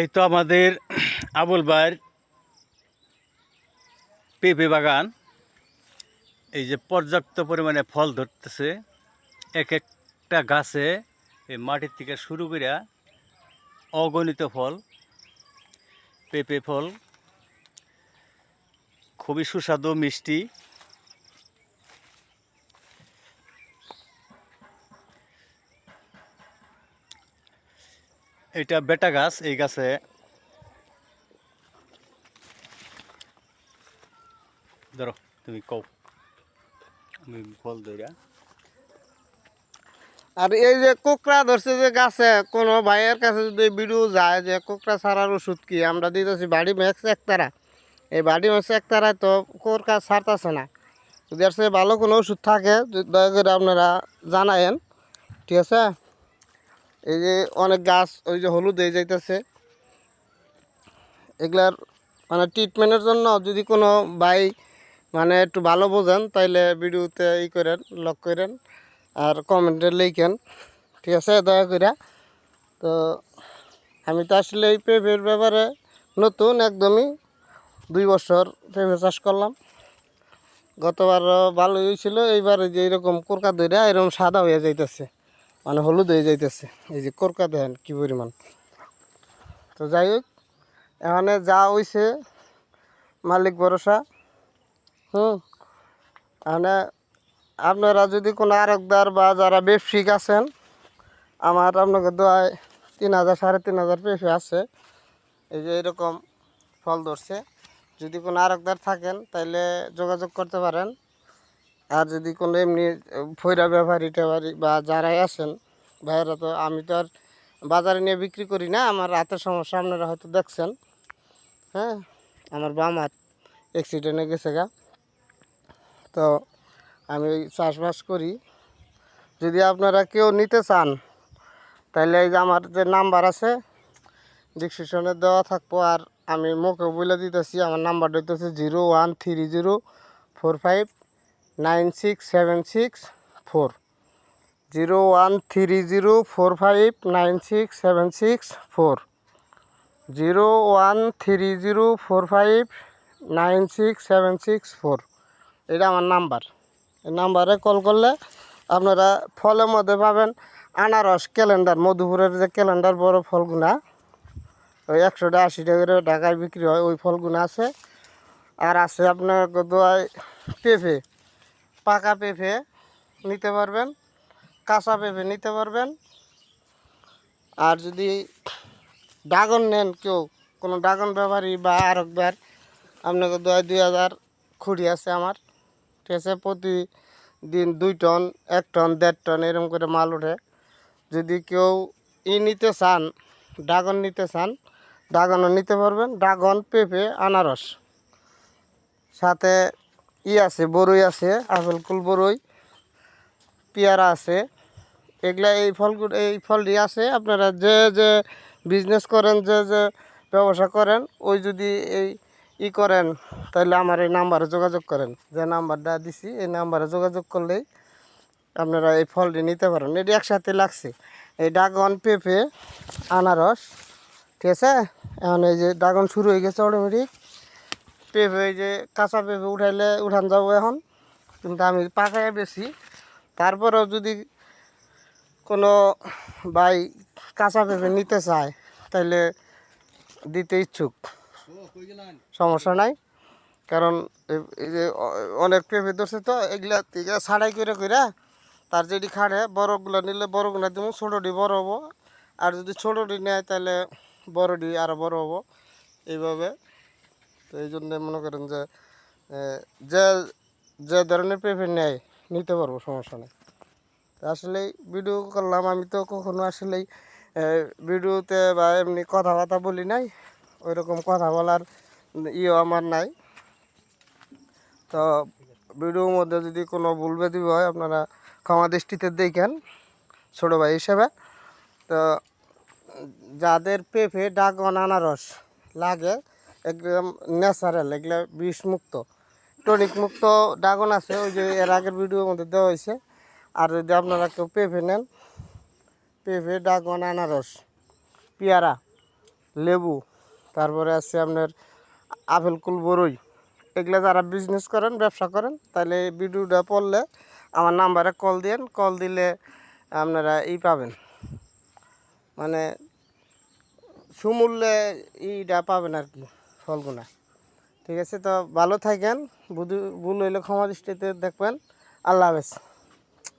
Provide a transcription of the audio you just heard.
এই তো আমাদের আবুল ভাইয়ের পেঁপে বাগান। এই যে পর্যাপ্ত পরিমাণে ফল ধরতেছে। এক একটা গাছে এই মাটির থেকে শুরু করে অগণিত ফল, পেঁপে ফল। খুবই সুস্বাদু, মিষ্টি। এটা বেটা গাছ, এই গাছে। ধরো, তুমি কও। আমি ফল দইরা আর এই যে কোকড়া ধরছে যে গাছে, কোনো ভাইয়ের কাছে যদি ভিডিও যায় যে কোকড়া ছাড়ার ওষুধ কি? আমরা দিতেছি বাড়ি ম্যাক্স একতারা এই বাড়ি ম্যাক্স একতারায় তো কোরকা ছাড়তেছে না। যদি আর সে ভালো কোনো ওষুধ থাকে, দয়া করে আপনারা জানায়েন। ঠিক আছে? এই যে অনেক গাছ ওই যে হলুদ হয়ে যাইতেছে। এগুলার মানে ট্রিটমেন্টের জন্য যদি কোনো ভাই মানে একটু ভালো বোঝেন, তাইলে ভিডিওতে ই করেন লক করেন আর কমেন্টে লিখেন। ঠিক আছে, দয়া করে তো আমি তো আসলে এই পেঁপের ব্যাপারে নতুন, একদমই দুই বছর পেঁপে চাষ করলাম। গতবার ভালো হয়েছিল এইবার যে এরকম কোরকা দইরা এরকম সাদা হয়ে যাইতেছে। মানে হলুদ হয়ে যাইতেছে। এই যে কোরকা দেখেন কী পরিমাণ। তো যাই হোক, এখানে যা হইছে, মালিক ভরসা। হুম এখানে আপনারা যদি কোনো আরকদার বা যারা ব্যবসায়িক আছেন, আমার আপনাকে দোয়ায় তিন হাজার, সাড়ে তিন হাজার পেঁপে আছে। এই যে এরকম ফল ধরছে। যদি কোনো আরকদার থাকেন তাহলে যোগাযোগ করতে পারেন। আর যদি কোনো এমনি ফৈরা ব্যাপারী ট্যাপারি বা যারাই আছেন, ভাইয়েরা তো আমি তো আর বাজারে নিয়ে বিক্রি করি না, আমার হাতের সমস্যা আপনারা হয়তো দেখছেন। হ্যাঁ আমার বাম হাত অ্যাক্সিডেন্টে গেছে গা। তো আমি চাষবাস করি। যদি আপনারা কেউ নিতে চান তাহলে এই যে আমার যে নাম্বার আছে ডিসক্রিপশনে দেওয়া থাকব। আর আমি মুখে বলে দিতেছি, আমার নাম্বারটা হইতেছে zero one three zero four five nine six seven six four. Zero one three zero four five nine six seven six four. Zero one three zero four five nine six seven six four. এটা আমার number. এই নাম্বারে call করলে আপনারা ফলের মধ্যে পাবেন আনারস ক্যালেন্ডার, মধুপুরের যে ক্যালেন্ডার বড় ফলগুনা, ওই একশোটা আশি টাকা করে ঢাকায় বিক্রি হয়, ওই ফলগুলো আছে। আর আছে আপনার দোয়ায় পেঁপে। পাকা পেঁপে নিতে পারবেন, কাঁচা পেঁপে নিতে পারবেন। আর যদি ড্রাগন নেন কেউ, কোনো ড্রাগন ব্যাপারী বা আরেকবার, আপনাকে দুই হাজার খুঁড়ি আছে আমার। ঠিক আছে, প্রতিদিন দুই টন, এক টন, দেড় টন এরকম করে মাল ওঠে। যদি কেউ ই নিতে চান, ড্রাগন নিতে চান, ড্রাগনও নিতে পারবেন। ড্রাগন, পেঁপে, আনারস, সাথে ই আছে, বরই আছে, আপেল কুল বরই, পেয়ারা আছে। এগুলা এই ফলগুলো এই ফলটি আছে, আপনারা যে যে বিজনেস করেন, যে যে ব্যবসা করেন, ওই যদি এই ই করেন, তাহলে আমার এই নাম্বারে যোগাযোগ করেন। যে নাম্বারটা দিছি, এই নাম্বারে যোগাযোগ করলেই আপনারা এই ফলটি নিতে পারেন। এটি একসাথে লাগছে। এই ড্রাগন পেঁপে, আনারস, ঠিক আছে? এখন এই যে ড্রাগন শুরু হয়ে গেছে অটোমেটিক পেঁপে যে কাঁচা পেঁপে উঠাইলে উঠান যাব এখন। কিন্তু আমি পাকায় বেশি তারপরেও যদি কোনো ভাই কাঁচা পেঁপে নিতে চায় তাহলে দিতে ইচ্ছুক। সমস্যা নাই। কারণ এই যে অনেক পেঁপে ধরছে তো, এগুলা ছাড়াই করে করে তার যদি খাড়ে বড়গুলো নিলে বড়গুলো দিব ছোটোটি বড় হব। আর যদি ছোটোটি নেয় তাহলে বড়টি আরও বড় হব। এইভাবে এই জন্য মনে করেন যে যে যে ধরনের পেঁপে নেয়, নিতে পারব, সমস্যা নেই। তো আসলেই ভিডিও করলাম, আমি তো কখনো আসলেই ভিডিওতে বা এমনি কথাবার্তা বলি নাই ওই রকম কথা বলার ইয়ে আমার নাই। তো ভিডিওর মধ্যে যদি কোনো ভুল বেদি হয়, আপনারা ক্ষমা দৃষ্টিতে দেখেন, ছোটো ভাই হিসেবে। তো যাদের পেঁপে ডাগন আনারস লাগে একদম ন্যাচারাল এগুলো বিষমুক্ত। টনিক মুক্ত ড্রাগন আছে, ওই যে এর আগের ভিডিওর মধ্যে দেওয়া হয়েছে। আর যদি আপনারা কেউ পেঁপে নেন, পেঁপে, ড্রাগন, আনারস, পেয়ারা, লেবু, তারপরে আছে আপনার আপেল কুল বরই এগুলো যারা বিজনেস করেন, ব্যবসা করেন, তাহলে এই ভিডিওটা পড়লে আমার নাম্বারে কল দিন কল দিলে আপনারা এই পাবেন। মানে সুমূল্যে এইটা পাবেন আর কি। ফলগুনা। ঠিক আছে তো ভালো থাকেন বুধ ভুল হইলে ক্ষমা দৃষ্টিতে দেখবেন। আল্লাহ হাফেজ।